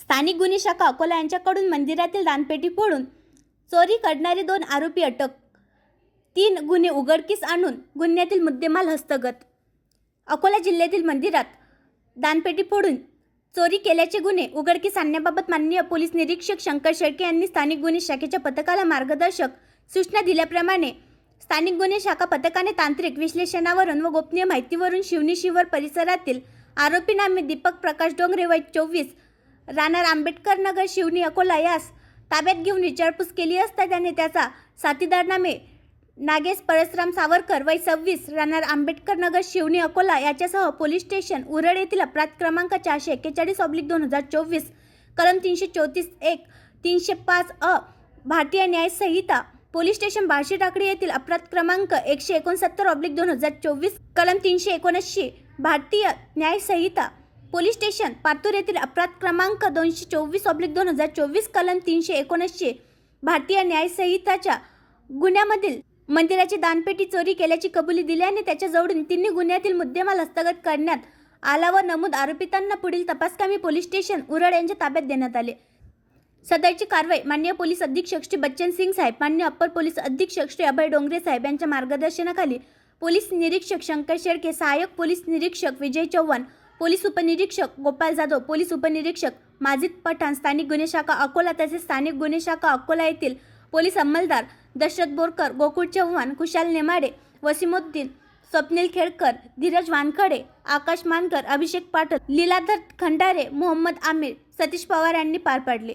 स्थानिक गुन्हे शाखा अकोला यांच्याकडून मंदिरातील दानपेटी फोडून चोरी करणारे दोन आरोपी अटक. तीन गुन्हे उघडकीस आणून गुन्ह्यातील मुद्देमाल हस्तगत. अकोला जिल्ह्यातील मंदिरात दानपेटी फोडून चोरी केल्याचे गुन्हे उघडकीस आणण्याबाबत माननीय पोलीस निरीक्षक शंकर शेळके यांनी स्थानिक गुन्हे शाखेच्या पथकाला मार्गदर्शक सूचना दिल्याप्रमाणे स्थानिक गुन्हे शाखा पथकाने तांत्रिक विश्लेषणावरून व गोपनीय माहितीवरून शिवनी शिवर परिसरातील आरोपी नामे दीपक प्रकाश डोंगरे वय चोवीस राहणार आंबेडकर नगर शिवनी अकोला यास ताब्यात घेऊन विचारपूस केली असता त्याने त्याचा साथीदार नामे नागेश परसराम सावरकर वय सव्वीस राहणार आंबेडकर नगर शिवनी अकोला याच्यासह पोलीस स्टेशन उरड येथील अपराध क्रमांक चारशे एक्केचाळीस ऑब्लिक दोन हजार चोवीस कलम तीनशे चौतीस एक तीनशे पाच अ भारतीय न्याय संहिता पोलीस स्टेशन बार्शी टाकडी येथील अपराध क्रमांक एकशे एकोणसत्तर ऑब्लिक दोन हजार चोवीस कलम तीनशे एकोणऐंशी भारतीय न्याय संहिता पोलीस स्टेशन पातूर येथील अपराध क्रमांक दोनशे चोवीस ऑब्लिक दोन हजार चोवीस कलम तीनशे एकोणऐंशी भारतीय न्यायसंहिताच्या गुन्ह्यामधील मंदिराची दानपेटी चोरी केल्याची कबुली दिल्याने त्याच्याजवळून तिन्ही गुन्ह्यातील मुद्देमाल हस्तगत करण्यात आला व नमूद आरोपितांना पुढील तपासकामी पोलीस स्टेशन उरड यांच्या ताब्यात देण्यात आले. सदरची कारवाई मान्य पोलीस अधीक्षक श्री बच्चन सिंग साहेब मान्य अप्पर पोलीस अधीक्षक श्री अभय डोंगरे साहेब यांच्या मार्गदर्शनाखाली पोलीस निरीक्षक शंकर शेळके सहाय्यक पोलीस निरीक्षक विजय चव्हाण पोलीस उपनिरीक्षक गोपाल जाधव पोलीस उपनिरीक्षक माजिद पठाण स्थानिक गुन्हे शाखा अकोला तसेच स्थानिक गुन्हे शाखा अकोला येथील पोलीस अंमलदार दशरथ बोरकर गोकुळ चव्हाण कुशाल नेमाडे वसिमुद्दीन स्वप्नील खेडकर धीरज वानखडे आकाश मानकर अभिषेक पाठक लीलाधर खंडारे मोहम्मद आमिर सतीश पवार यांनी पार पाडले.